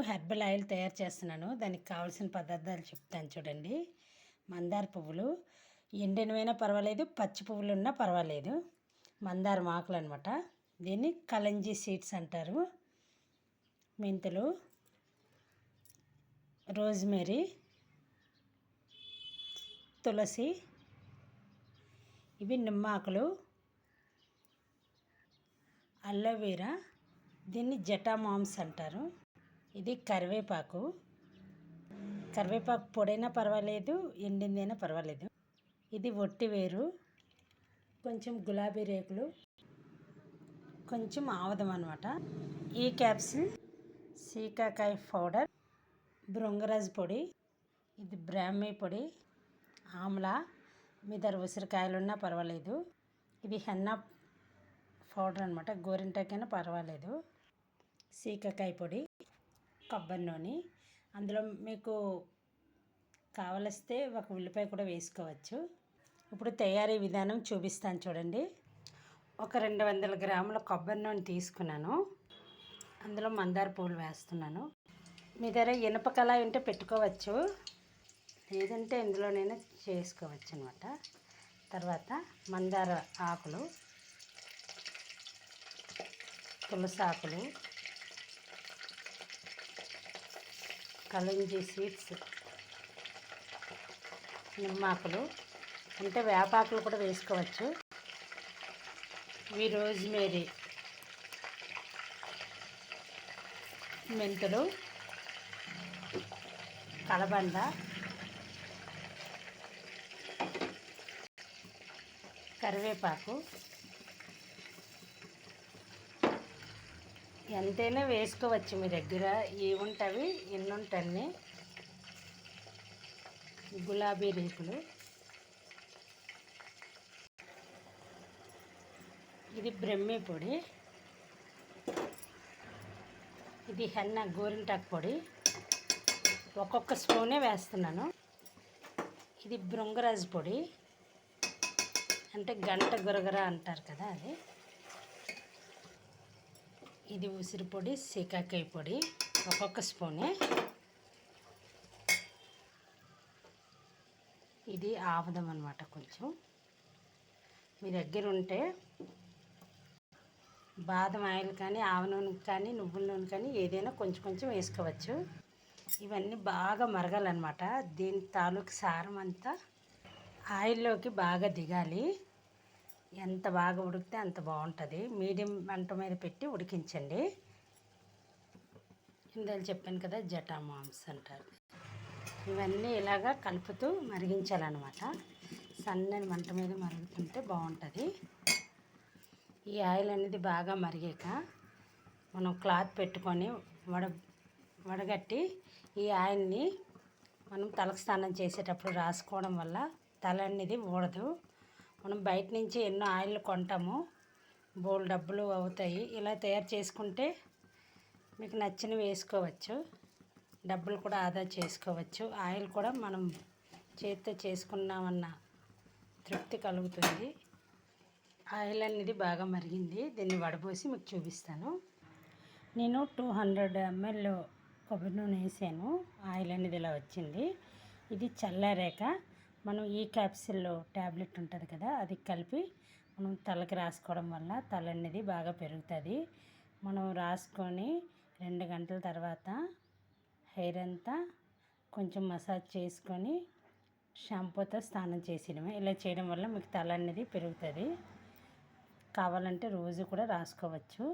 Herbal oil తయారు చేస్తున్నాను. దానికి కావాల్సిన పదార్థాలు చెప్తాను చూడండి. మందార పువ్వులు. ఎండినవైనా పర్వాలేదు పచ్చి పువ్వులు ఉన్నా పర్వాలేదు. మందార ఆకులు అనమాట దీన్ని కలంజీ సీడ్స్ అంటారు. మెంతులు. రోజ్మెరీ. తులసి. ఇవి నిమ్మాకులు. అలోవెరా దీన్ని జటామామ్స్ అంటారు. ఇది కరివేపాకు. కరివేపాకు పొడైనా పర్వాలేదు ఎండిందైనా పర్వాలేదు. ఇది ఒట్టి వేరు కొంచెం గులాబీ రేకులు కొంచెం ఆవదం అనమాట ఈ క్యాప్సిల్ సీకాకాయ పౌడర్ భృంగరాజ్ పొడి ఇది బ్రాహ్మీ పొడి ఆమ్లా మీ దగ్గర ఉసిరికాయలు ఉన్నా పర్వాలేదు. ఇది హెన్నా పౌడర్ అనమాట గోరింటాకైనా పర్వాలేదు. సీకాకాయ పొడి కొబ్బరి నూనె. అందులో మీకు కావలిస్తే ఒక ఉల్లిపాయ కూడా వేసుకోవచ్చు. ఇప్పుడు తయారీ విధానం చూపిస్తాను చూడండి. ఒక రెండు వందల గ్రాముల కొబ్బరి నూనె తీసుకున్నాను. అందులో మందార పూలు వేస్తున్నాను. మీ దగ్గర ఇనుప కళాయి ఉంటే పెట్టుకోవచ్చు. లేదంటే ఇందులోనైనా చేసుకోవచ్చు అనమాట తర్వాత మందార ఆకులు తులసి ఆకులు కలంజీ సీడ్స్ నిమ్మాకులు అంటే వేపాకులు కూడా వేసుకోవచ్చు. ఇవి రోజ్మేరీ మెంతులు కలబంద కరివేపాకు ఎంతైనా వేసుకోవచ్చు మీ దగ్గర. ఏముంటవి? ఎన్ని ఉంటాయి గులాబీ రేకులు. ఇది బ్రహ్మి పొడి. ఇది హెన్న గోరింటాకు పొడి. ఒక్కొక్క స్పూనే వేస్తున్నాను. ఇది భృంగరాజు పొడి. అంటే గంట గురగర అంటారు కదా అది. ఇది ఉసిరి పొడి సీకాకాయ పొడి ఒక్కొక్క స్పూనే. ఇది ఆముదం అనమాట కొంచెం. మీ దగ్గర ఉంటే బాదం ఆయిల్ కానీ ఆవ నూనె కానీ నువ్వుల నూనె కానీ ఏదైనా కొంచెం కొంచెం వేసుకోవచ్చు. ఇవన్నీ బాగా మరగాలన్నమాట. దీని తాలూకు సారం అంతా ఆయిల్లోకి బాగా దిగాలి. ఎంత బాగా ఉడికితే అంత బాగుంటుంది. మీడియం మంట మీద పెట్టి ఉడికించండి. ఇందులో చెప్పాను కదా జటా మాంస్ అంటారు. ఇవన్నీ ఇలాగా కలుపుతూ మరిగించాలన్నమాట. సన్నని మంట మీద మరుగుతుంటే బాగుంటుంది. ఈ ఆయిల్ అనేది బాగా మరిగాక మనం క్లాత్ పెట్టుకొని వడ వడగట్టి ఈ ఆయిల్ని మనం తలకు స్నానం చేసేటప్పుడు రాసుకోవడం వల్ల తల అనేది ఊడదు. మనం బయట నుంచి ఎన్నో ఆయిల్ కొంటాము. బోల్ డబ్బులు అవుతాయి. ఇలా తయారు చేసుకుంటే మీకు నచ్చినవి వేసుకోవచ్చు. డబ్బులు కూడా ఆదా చేసుకోవచ్చు. ఆయిల్ కూడా మనం చేతితో చేసుకున్నామన్న తృప్తి కలుగుతుంది. ఆయిల్ అనేది బాగా మరిగింది. దీన్ని వడబోసి మీకు చూపిస్తాను. నేను టూ హండ్రెడ్ ఎంఎల్ కొబ్బరి నూనె వేసాను. ఆయిల్ అనేది ఇలా వచ్చింది. ఇది చల్లారాక మనం ఈ క్యాప్సిల్లో ట్యాబ్లెట్ ఉంటుంది కదా అది కలిపి మనం తలకి రాసుకోవడం వల్ల తల అనేది బాగా పెరుగుతుంది. మనం రాసుకొని రెండు గంటల తర్వాత హెయిర్ అంతా కొంచెం మసాజ్ చేసుకొని షాంపూతో స్నానం చేసినమే ఇలా చేయడం వల్ల మీకు తల అనేది పెరుగుతుంది. కావాలంటే రోజు కూడా రాసుకోవచ్చు.